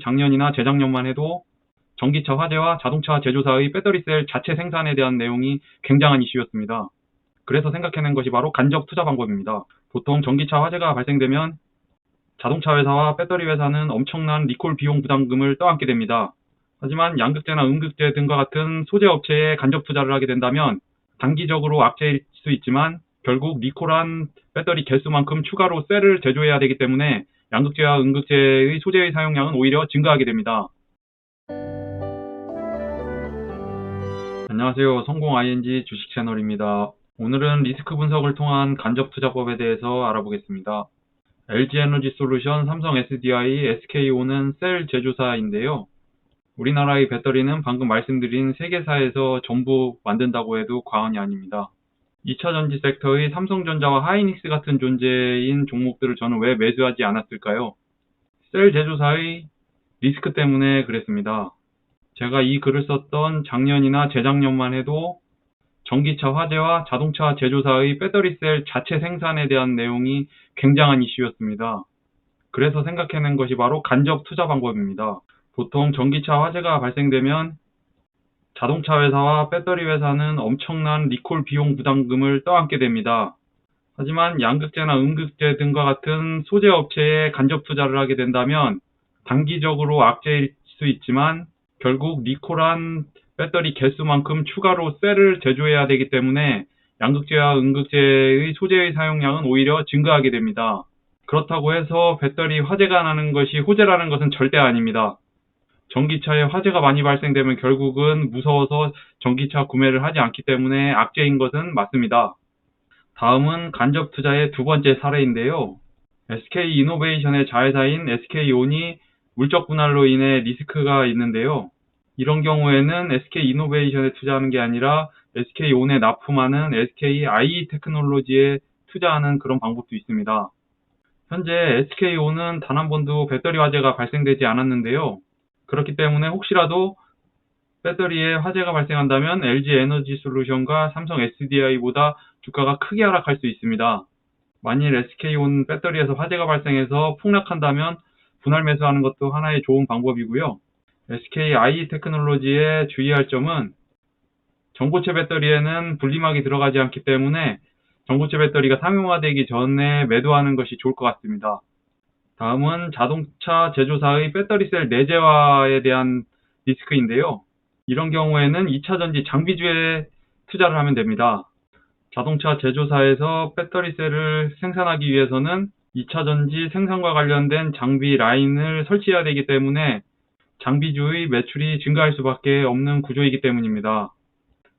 작년이나 재작년만 해도 전기차 화재와 자동차 제조사의 배터리셀 자체 생산에 대한 내용이 굉장한 이슈였습니다. 그래서 생각해낸 것이 바로 간접 투자 방법입니다. 보통 전기차 화재가 발생되면 자동차 회사와 배터리 회사는 엄청난 리콜 비용 부담금을 떠안게 됩니다. 하지만 양극재나 음극재 등과 같은 소재 업체에 간접 투자를 하게 된다면 단기적으로 악재일 수 있지만 결국 리콜한 배터리 개수만큼 추가로 셀을 제조해야 되기 때문에 양극재와 음극재의 소재의 사용량은 오히려 증가하게 됩니다. 안녕하세요. 성공 ING 주식 채널입니다. 오늘은 리스크 분석을 통한 간접 투자법에 대해서 알아보겠습니다. LG 에너지 솔루션, 삼성 SDI, SKO는 셀 제조사인데요. 우리나라의 배터리는 방금 말씀드린 세 개사에서 전부 만든다고 해도 과언이 아닙니다. 2차 전지 섹터의 삼성전자와 하이닉스 같은 존재인 종목들을 저는 왜 매수하지 않았을까요? 셀 제조사의 리스크 때문에 그랬습니다. 제가 이 글을 썼던 작년이나 재작년만 해도 전기차 화재와 자동차 제조사의 배터리 셀 자체 생산에 대한 내용이 굉장한 이슈였습니다. 그래서 생각해낸 것이 바로 간접 투자 방법입니다. 보통 전기차 화재가 발생되면 자동차 회사와 배터리 회사는 엄청난 리콜 비용 부담금을 떠안게 됩니다. 하지만 양극재나 음극재 등과 같은 소재 업체에 간접 투자를 하게 된다면 단기적으로 악재일 수 있지만 결국 리콜한 배터리 개수만큼 추가로 셀을 제조해야 되기 때문에 양극재와 음극재의 소재의 사용량은 오히려 증가하게 됩니다. 그렇다고 해서 배터리 화재가 나는 것이 호재라는 것은 절대 아닙니다. 전기차에 화재가 많이 발생되면 결국은 무서워서 전기차 구매를 하지 않기 때문에 악재인 것은 맞습니다. 다음은 간접 투자의 두 번째 사례인데요. SK 이노베이션의 자회사인 SK온이 물적 분할로 인해 리스크가 있는데요. 이런 경우에는 SK 이노베이션에 투자하는 게 아니라 SK온에 납품하는 SK IE 테크놀로지에 투자하는 그런 방법도 있습니다. 현재 SK온은 단 한 번도 배터리 화재가 발생되지 않았는데요. 그렇기 때문에 혹시라도 배터리에 화재가 발생한다면 LG 에너지 솔루션과 삼성 SDI보다 주가가 크게 하락할 수 있습니다. 만일 SK온 배터리에서 화재가 발생해서 폭락한다면 분할 매수하는 것도 하나의 좋은 방법이고요. SK IE 테크놀로지에 주의할 점은 전고체 배터리에는 분리막이 들어가지 않기 때문에 전고체 배터리가 상용화되기 전에 매도하는 것이 좋을 것 같습니다. 다음은 자동차 제조사의 배터리셀 내재화에 대한 리스크인데요. 이런 경우에는 2차 전지 장비주에 투자를 하면 됩니다. 자동차 제조사에서 배터리셀을 생산하기 위해서는 2차 전지 생산과 관련된 장비 라인을 설치해야 되기 때문에 장비주의 매출이 증가할 수밖에 없는 구조이기 때문입니다.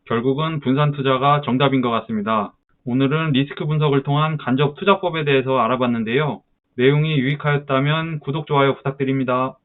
결국은 분산 투자가 정답인 것 같습니다. 오늘은 리스크 분석을 통한 간접 투자법에 대해서 알아봤는데요. 내용이 유익하였다면 구독, 좋아요 부탁드립니다.